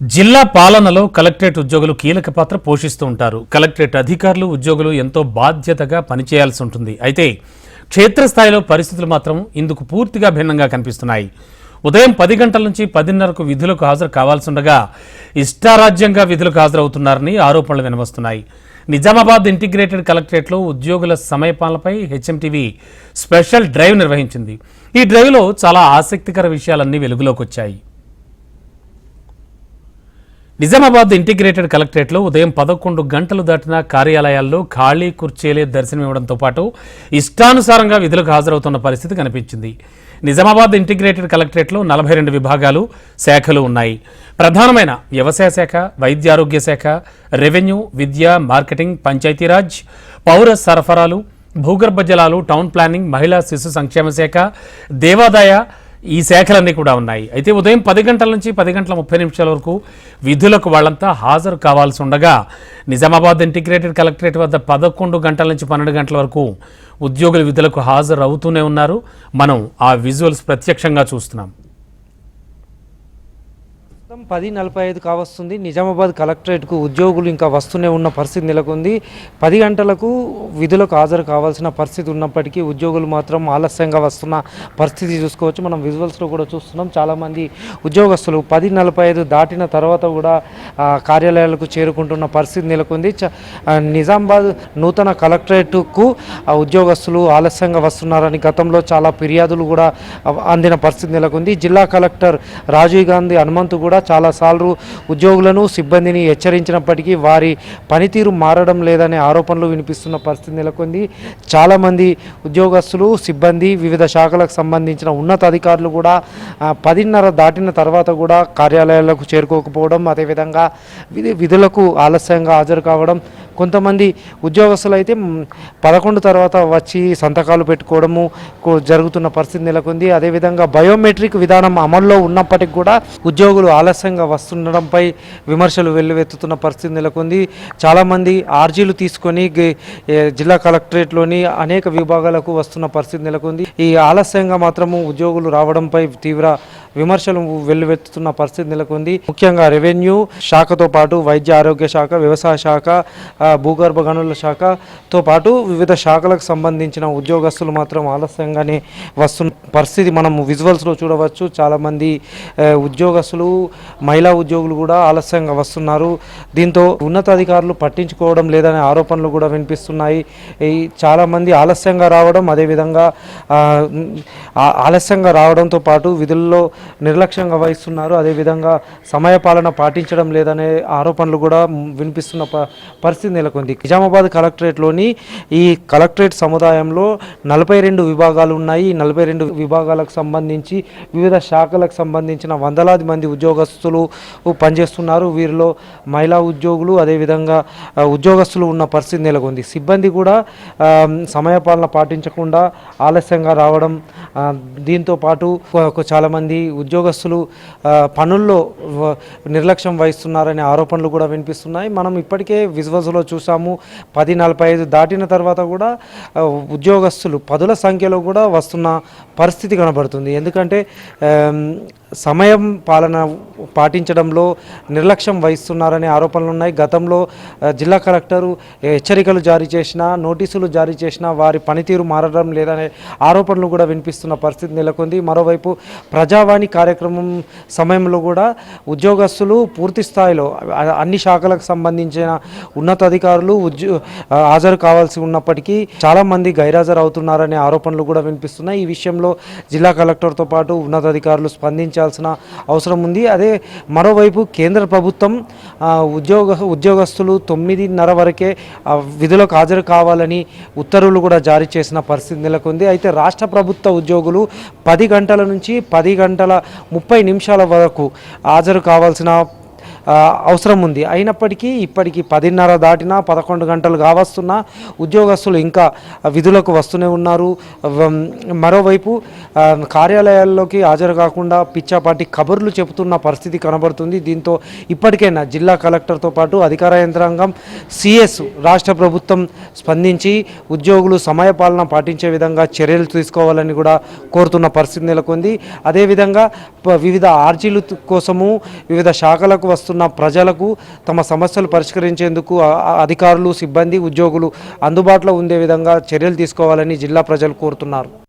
జిల్లా పాలనలో కలెక్టరేట్ ఉద్యోగులు కీలక పాత్ర పోషిస్తూ ఉంటారు. కలెక్టరేట్ అధికారులు ఉద్యోగులు ఎంతో బాధ్యతగా పనిచేయాల్సి ఉంటుంది. అయితే క్షేత్రస్థాయిలో పరిస్థితులు మాత్రం ఇందుకు పూర్తిగా భిన్నంగా కనిపిస్తున్నాయి. ఉదయం పది గంటల నుంచి పదిన్నరకు విధులకు హాజరు కావాల్సి ఉండగా ఇష్టారాజ్యంగా విధులకు హాజరవుతున్నారని ఆరోపణలు వినవస్తున్నాయి నిజామాబాద్ ఇంటిగ్రేటెడ్ కలెక్టరేట్లో ఉద్యోగుల సమయపాలనపై హెచ్ఎంటీవీ స్పెషల్ డ్రైవ్ నిర్వహించింది. ఈ డ్రైవ్లో చాలా ఆసక్తికర విషయాలన్నీ వెలుగులోకి వచ్చాయి. నిజామాబాద్ ఇంటిగ్రేటెడ్ కలెక్టరేట్లో ఉదయం పదకొండు గంటలు దాటిన కార్యాలయాల్లో ఖాళీ కుర్చీలే దర్శనమివ్వడంతో పాటు ఇష్టానుసారంగా విధులకు హాజరవుతున్న పరిస్థితి కనిపించింది. నిజామాబాద్ ఇంటిగ్రేటెడ్ కలెక్టరేట్లో నలభై రెండు విభాగాలు శాఖలు ఉన్నాయి. ప్రధానమైన వ్యవసాయ శాఖ వైద్యారోగ్య శాఖ రెవెన్యూ విద్య మార్కెటింగ్ పంచాయతీరాజ్ పౌర సరఫరాలు భూగర్భ జలాలు టౌన్ ప్లానింగ్ మహిళా శిశు సంక్షేమ శాఖ దేవాదాయ ఈ శాఖలన్నీ కూడా ఉన్నాయి. అయితే ఉదయం పది గంటల నుంచి పది గంటల ముప్పై నిమిషాల వరకు విధులకు వాళ్ళంతా హాజరు కావాల్సి ఉండగా నిజామాబాద్ ఇంటిగ్రేటెడ్ కలెక్టరేట్ వద్ద పదకొండు గంటల నుంచి పన్నెండు గంటల వరకు ఉద్యోగులు విధులకు హాజరు అవుతూనే ఉన్నారు. మనం ఆ విజువల్స్ ప్రత్యక్షంగా చూస్తున్నాం. పది నలభై ఐదు కావస్తుంది. నిజామాబాద్ కలెక్టరేట్కు ఉద్యోగులు ఇంకా వస్తూనే ఉన్న పరిస్థితి నెలకొంది. పది గంటలకు విధులకు హాజరు కావాల్సిన పరిస్థితి ఉన్నప్పటికీ ఉద్యోగులు మాత్రం ఆలస్యంగా వస్తున్న పరిస్థితి చూసుకోవచ్చు. మనం విజువల్స్లో కూడా చూస్తున్నాం. చాలామంది ఉద్యోగస్తులు పది నలభై ఐదు దాటిన తర్వాత కూడా కార్యాలయాలకు చేరుకుంటున్న పరిస్థితి నెలకొంది. చ- నిజామాబాద్ నూతన కలెక్టరేట్కు ఉద్యోగస్తులు ఆలస్యంగా వస్తున్నారని గతంలో చాలా ఫిర్యాదులు కూడా అందిన పరిస్థితి నెలకొంది. జిల్లా కలెక్టర్ రాజీవ్ గాంధీ హనుమంతు కూడా చాలాసార్లు ఉద్యోగులను సిబ్బందిని హెచ్చరించినప్పటికీ వారి పనితీరు మారడం లేదనే ఆరోపణలు వినిపిస్తున్న పరిస్థితి నెలకొంది. చాలామంది ఉద్యోగస్తులు సిబ్బంది వివిధ శాఖలకు సంబంధించిన ఉన్నతాధికారులు కూడా పదిన్నర దాటిన తర్వాత కూడా కార్యాలయాలకు చేరుకోకపోవడం అదేవిధంగా విధి విధులకు ఆలస్యంగా హాజరు కావడం కొంతమంది ఉద్యోగస్తులు అయితే పదకొండు తర్వాత వచ్చి సంతకాలు పెట్టుకోవడము కో- జరుగుతున్న పరిస్థితి నెలకొంది. అదేవిధంగా బయోమెట్రిక్ విధానం అమల్లో ఉన్నప్పటికీ కూడా ఉద్యోగులు ఆలస్యంగా వస్తుండడంపై విమర్శలు వెల్లువెత్తుతున్న పరిస్థితి నెలకొంది. చాలామంది ఆర్జీలు తీసుకొని జిల్లా కలెక్టరేట్లోని అనేక విభాగాలకు వస్తున్న పరిస్థితి నెలకొంది. ఈ ఆలస్యంగా మాత్రము ఉద్యోగులు రావడంపై తీవ్ర విమర్శలు వెల్లువెత్తుతున్న పరిస్థితి నెలకొంది. ముఖ్యంగా రెవెన్యూ శాఖతో పాటు వైద్య ఆరోగ్య శాఖ వ్యవసాయ శాఖ భూగర్భ గనుల శాఖతో పాటు వివిధ శాఖలకు సంబంధించిన ఉద్యోగస్తులు మాత్రం ఆలస్యంగానే వస్తున్న పరిస్థితి మనం విజువల్స్లో చూడవచ్చు. చాలామంది ఉద్యోగస్తులు మహిళా ఉద్యోగులు కూడా ఆలస్యంగా వస్తున్నారు. దీంతో ఉన్నతాధికారులు పట్టించుకోవడం లేదనే ఆరోపణలు కూడా వినిపిస్తున్నాయి. ఈ చాలామంది ఆలస్యంగా రావడం అదేవిధంగా ఆలస్యంగా రావడంతో పాటు విధుల్లో నిర్లక్ష్యంగా వహిస్తున్నారు. అదేవిధంగా సమయపాలన పాటించడం లేదనే ఆరోపణలు కూడా వినిపిస్తున్న ప పరిస్థితి నెలకొంది. నిజామాబాద్ కలెక్టరేట్లోని ఈ కలెక్టరేట్ సముదాయంలో నలభై రెండు విభాగాలు ఉన్నాయి. నలభై రెండు విభాగాలకు సంబంధించి వివిధ శాఖలకు సంబంధించిన వందలాది మంది ఉద్యోగస్తులు పనిచేస్తున్నారు. వీరిలో మహిళా ఉద్యోగులు అదేవిధంగా ఉద్యోగస్తులు ఉన్న పరిస్థితి నెలకొంది. సిబ్బంది కూడా సమయపాలన పాటించకుండా ఆలస్యంగా రావడం దీంతో పాటు చాలామంది ఉద్యోగస్తులు పనుల్లో నిర్లక్ష్యం వహిస్తున్నారనే ఆరోపణలు కూడా వినిపిస్తున్నాయి. మనం ఇప్పటికే విజువల్స్లో చూసాము పది నలభై ఐదు దాటిన తర్వాత కూడా ఉద్యోగస్తులు పదుల సంఖ్యలో కూడా వస్తున్న పరిస్థితి కనబడుతుంది. ఎందుకంటే సమయం పాలన పాటించడంలో నిర్లక్ష్యం వహిస్తున్నారనే ఆరోపణలు ఉన్నాయి. గతంలో జిల్లా కలెక్టరు హెచ్చరికలు జారీ చేసినా నోటీసులు జారీ చేసినా వారి పనితీరు మారడం లేదనే ఆరోపణలు కూడా వినిపిస్తున్న పరిస్థితి నెలకొంది. మరోవైపు ప్రజావాణి కార్యక్రమం సమయంలో కూడా ఉద్యోగస్తులు పూర్తి స్థాయిలో అన్ని శాఖలకు సంబంధించిన ఉన్నతాధికారులు ఉద్యో హాజరు కావాల్సి ఉన్నప్పటికీ చాలామంది గైరాజరు అవుతున్నారనే ఆరోపణలు కూడా వినిపిస్తున్నాయి. ఈ విషయంలో జిల్లా కలెక్టర్తో పాటు ఉన్నతాధికారులు పాటించాల్సిన అవసరం ఉంది. అదే మరోవైపు కేంద్ర ప్రభుత్వం ఉద్యోగ ఉద్యోగస్తులు తొమ్మిదిన్నర వరకే విధులకు హాజరు కావాలని ఉత్తర్వులు కూడా జారీ చేసిన పరిస్థితి నెలకొంది. అయితే రాష్ట్ర ప్రభుత్వ ఉద్యోగులు పది గంటల నుంచి పది గంటల ముప్పై నిమిషాల వరకు హాజరు కావాల్సిన అవసరం ఉంది. అయినప్పటికీ ఇప్పటికీ పదిన్నర దాటినా పదకొండు గంటలు కావస్తున్నా ఉద్యోగస్తులు ఇంకా విధులకు వస్తూనే ఉన్నారు. మరోవైపు కార్యాలయాల్లోకి హాజరు కాకుండా పిచ్చాపాటి కబుర్లు చెబుతున్న పరిస్థితి కనబడుతుంది. దీంతో ఇప్పటికైనా జిల్లా కలెక్టర్తో పాటు అధికార యంత్రాంగం సిఎస్ రాష్ట్ర ప్రభుత్వం స్పందించి ఉద్యోగులు సమయపాలన పాటించే విధంగా చర్యలు తీసుకోవాలని కూడా కోరుతున్న పరిస్థితి నెలకొంది. అదేవిధంగా ప- వివిధ ఆర్జీలు కోసము వివిధ శాఖలకు వస్తున్న ప్రజలకు తమ సమస్యలు పరిష్కరించేందుకు అధికారులు సిబ్బంది ఉద్యోగులు అందుబాటులో ఉండే విధంగా చర్యలు తీసుకోవాలని జిల్లా ప్రజలు కోరుతున్నారు.